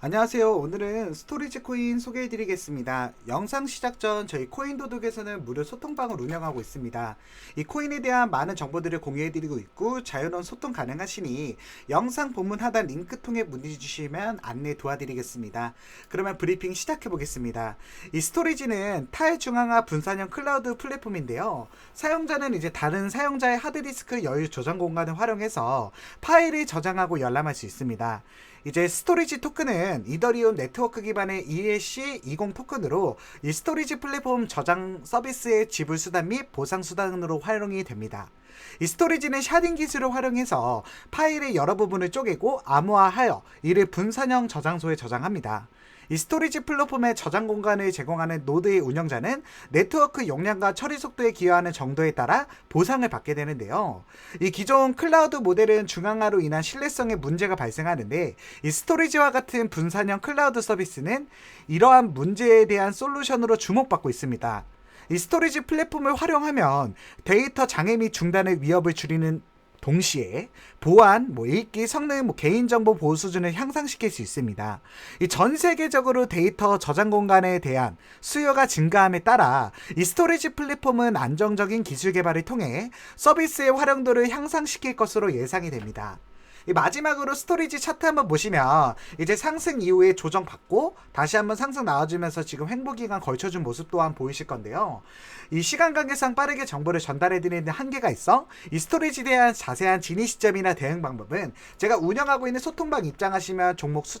안녕하세요. 오늘은 스토리지 코인 소개해 드리겠습니다. 영상 시작 전 저희 코인 도둑에서는 무료 소통방을 운영하고 있습니다. 이 코인에 대한 많은 정보들을 공유해 드리고 있고 자유로운 소통 가능하시니 영상 본문 하단 링크 통해 문의 주시면 안내 도와드리겠습니다. 그러면 브리핑 시작해 보겠습니다. 이 스토리지는 탈중앙화 분산형 클라우드 플랫폼인데요. 사용자는 이제 다른 사용자의 하드디스크 여유 저장 공간을 활용해서 파일을 저장하고 열람할 수 있습니다. 이제 스토리지 토큰은 이더리움 네트워크 기반의 ESC20 토큰으로 이 스토리지 플랫폼 저장 서비스의 지불 수단 및 보상 수단으로 활용이 됩니다. 이 스토리지는 샤딩 기술을 활용해서 파일의 여러 부분을 쪼개고 암호화하여 이를 분산형 저장소에 저장합니다. 이 스토리지 플랫폼의 저장 공간을 제공하는 노드의 운영자는 네트워크 용량과 처리 속도에 기여하는 정도에 따라 보상을 받게 되는데요. 이 기존 클라우드 모델은 중앙화로 인한 신뢰성에 문제가 발생하는데 이 스토리지와 같은 분산형 클라우드 서비스는 이러한 문제에 대한 솔루션으로 주목받고 있습니다. 이 스토리지 플랫폼을 활용하면 데이터 장애 및 중단의 위협을 줄이는 동시에 보안, 뭐 읽기, 성능, 뭐 개인정보 보호 수준을 향상시킬 수 있습니다. 이 전 세계적으로 데이터 저장 공간에 대한 수요가 증가함에 따라 이 스토리지 플랫폼은 안정적인 기술 개발을 통해 서비스의 활용도를 향상시킬 것으로 예상이 됩니다. 이 마지막으로 스토리지 차트 한번 보시면 이제 상승 이후에 조정 받고 다시 한번 상승 나와주면서 지금 횡보 기간 걸쳐준 모습 또한 보이실 건데요. 이 시간 관계상 빠르게 정보를 전달해드리는 한계가 있어 이 스토리지에 대한 자세한 진입 시점이나 대응 방법은 제가 운영하고 있는 소통방 입장하시면 종목 수,